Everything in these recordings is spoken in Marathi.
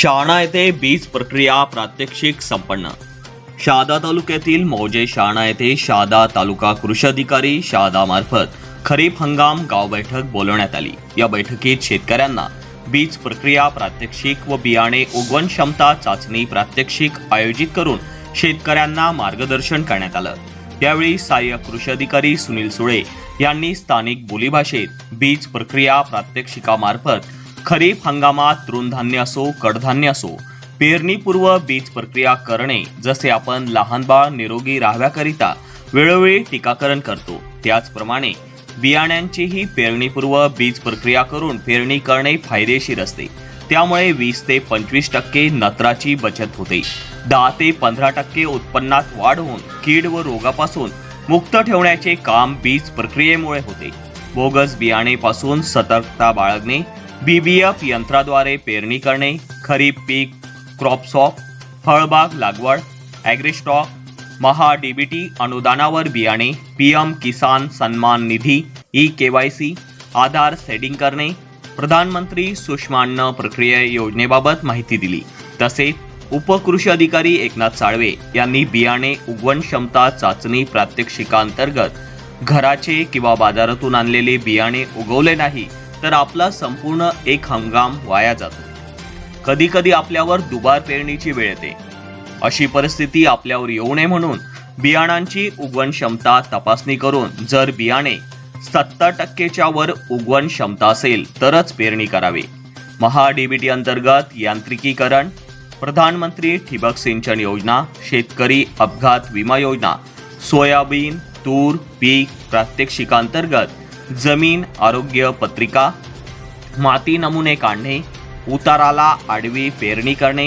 शहाणा येथे बीज प्रक्रिया प्रात्यक्षिक संपन्न. शहादा तालुक्यातील मौजे शहाणा येथे शहादा तालुका कृषी अधिकारी शहादा मार्फत खरीप हंगाम गाव बैठक बोलवण्यात आली. या बैठकीत शेतकऱ्यांना बीज प्रक्रिया प्रात्यक्षिक व बियाणे उगवण क्षमता चाचणी प्रात्यक्षिक आयोजित करून शेतकऱ्यांना मार्गदर्शन करण्यात आलं. यावेळी सहाय्यक कृषी अधिकारी सुनील सुळे यांनी स्थानिक बोलीभाषेत बीज प्रक्रिया प्रात्यक्षिकामार्फत खरीप हंगामात तृणधान्य असो कडधान्य असो पेरणीपूर्व बीज प्रक्रिया करणे जसे आपण लहान बाळ निरोगी राहाव्याकरिता वेळोवेळी टीकाकरण करतो त्याचप्रमाणे बियाण्यांचीही पेरणीपूर्व बीज प्रक्रिया करून पेरणी करणे फायदेशीर असते. त्यामुळे वीस ते पंचवीस टक्के नत्राची बचत होते. दहा ते पंधरा टक्के उत्पन्नात वाढ होऊन कीड व रोगापासून मुक्त ठेवण्याचे काम बीज प्रक्रियेमुळे होते. बोगस बियाणेपासून सतर्कता बाळगणे बीबीएफ यंत्राद्वारे पेरणी करणे खरीप पीक क्रॉपसॉप फळबाग लागवड ॲग्रिस्टॉक महा डीबीटी अनुदानावर बियाणे PM Kisan Samman Nidhi e K Y C Aadhaar setting करणे प्रधानमंत्री सुष्मान्न प्रक्रिया योजनेबाबत माहिती दिली. तसेच उपकृषी अधिकारी एकनाथ साळवे यांनी बियाणे उगवण क्षमता चाचणी प्रात्यक्षिकांतर्गत घराचे किंवा बाजारातून आणलेले बियाणे उगवले नाही. तर आपला संपूर्ण एक हंगाम वाया जातो. कधी कधी आपल्यावर दुबार पेरणीची वेळ येते. अशी परिस्थिती आपल्यावर येऊ नये म्हणून बियाणांची उगवण क्षमता तपासणी करून जर बियाणे सत्तर टक्केच्या वर उगवण क्षमता असेल तरच पेरणी करावी. महा डीबीटी अंतर्गत यांत्रिकीकरण प्रधानमंत्री ठिबक सिंचन योजना शेतकरी अपघात विमा योजना सोयाबीन तूर पीक प्रात्यक्षिकांतर्गत जमीन आरोग्य पत्रिका माती नमुने काढणे उताराला आडवी पेरणी करणे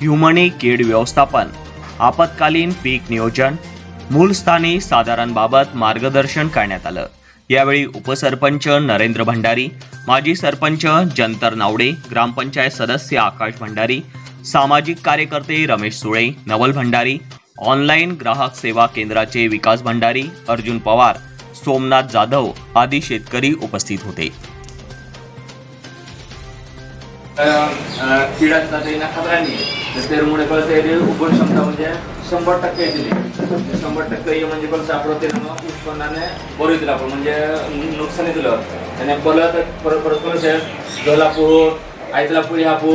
ह्युमनी कीड व्यवस्थापन आपत्कालीन पीक नियोजन मूलस्थानी साधारणबाबत मार्गदर्शन करण्यात आलं. यावेळी उपसरपंच नरेंद्र भंडारी माजी सरपंच जंतर नावडे ग्रामपंचायत सदस्य आकाश भंडारी सामाजिक कार्यकर्ते रमेश सुळे नवल भंडारी ऑनलाईन ग्राहक सेवा केंद्राचे विकास भंडारी अर्जुन पवार सोमनाथ जाधव आदी शेतकरी उपस्थित होते. कीड असतात ना खतरानी तर त्यामुळे कळतं येते उगवण क्षमता म्हणजे शंभर टक्के दिली शंभर टक्के हे म्हणजे कसं आपलं ते उत्पन्नाने बरं दिलं आपण म्हणजे नुकसानी दिलं आणि परत परत परत कसं गलापूर आयतलापूर हापू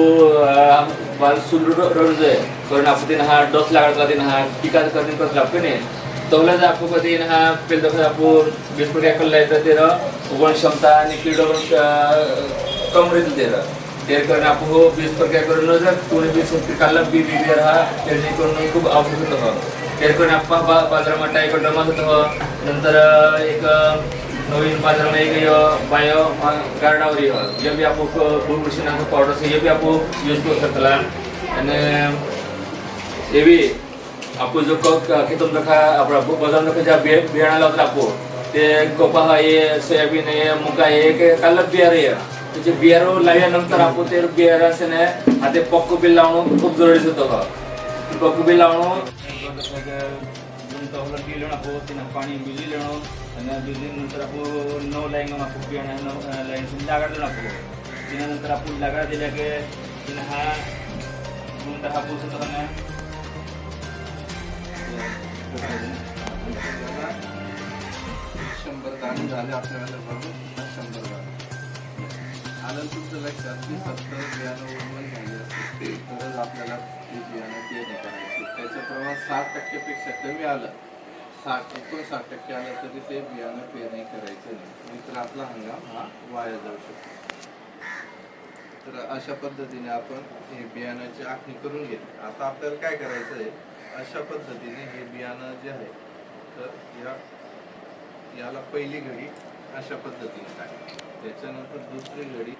सुंदर रोड आहे कारण आपण हा डस लागला तिने हा पिकाचं कधी कसं लागतो नाही दौलत जर आपण हा पेल तसं आपण वीस प्रकार कल्ला येतं ते उगण क्षमता आणि कीड कम राहतील ते तेर। करून आपण हो पर काय करून जर कोणी बीज पिकाला बी बी बियर हा पेरणी करून खूप आवश्यक होतं तेर करून आपण बा बाजारामध्ये एक जमा होतं नंतर एक नवीन बाजारामध्ये एक बायो गार्डावर ये हे बी आपण बुरबुशीनाचं पावडर हे बी आपण यूज करू शकला आणि हे। बी आपण जो क खेतून रखा आपला बजारून रखा ज्या बिया बियाणा लावतो आपण ते कपा आहे सोयाबीन आहे मुका आहे के काल बियार आहे त्याचे बियार लावल्यानंतर आपण ते बियार असे नाही हा ते पक्क बिल लावणं खूप जरुरीच होतं का पक्क बिल लावणं पाणी बिजली लेणं आणि बिजलीनंतर आपण नऊ लाईन आपण बियाणा नऊ लाईन लागाड देणं आपण त्यानंतर आपण लागाड दिल्या की हा गुंत हा पोचत शंभर दाणे झाले आपल्याला बरोबर शंभर दाणे आलं तुमचं लक्षात की सत्तर बियाणं झाले असते तरच आपल्याला ते बियाणं पेरणी करायची. त्याचं प्रमाण साठ टक्केपेक्षा कमी आलं. साठ एकोणसाठ टक्के आलं तरी ते बियाणं पेरणी करायचं नाही. नाहीतर आपला हंगाम हा वाया जाऊ शकतो. तर अशा पद्धतीने आपण हे बियाणाची आखणी करून घेतली. आता आपल्याला काय करायचं आहे अशा पद्धतीने हे बियाणं जे आहे तर या याला पहिली घडी अशा पद्धतीने टाकायची त्याच्यानंतर दुसरी घडी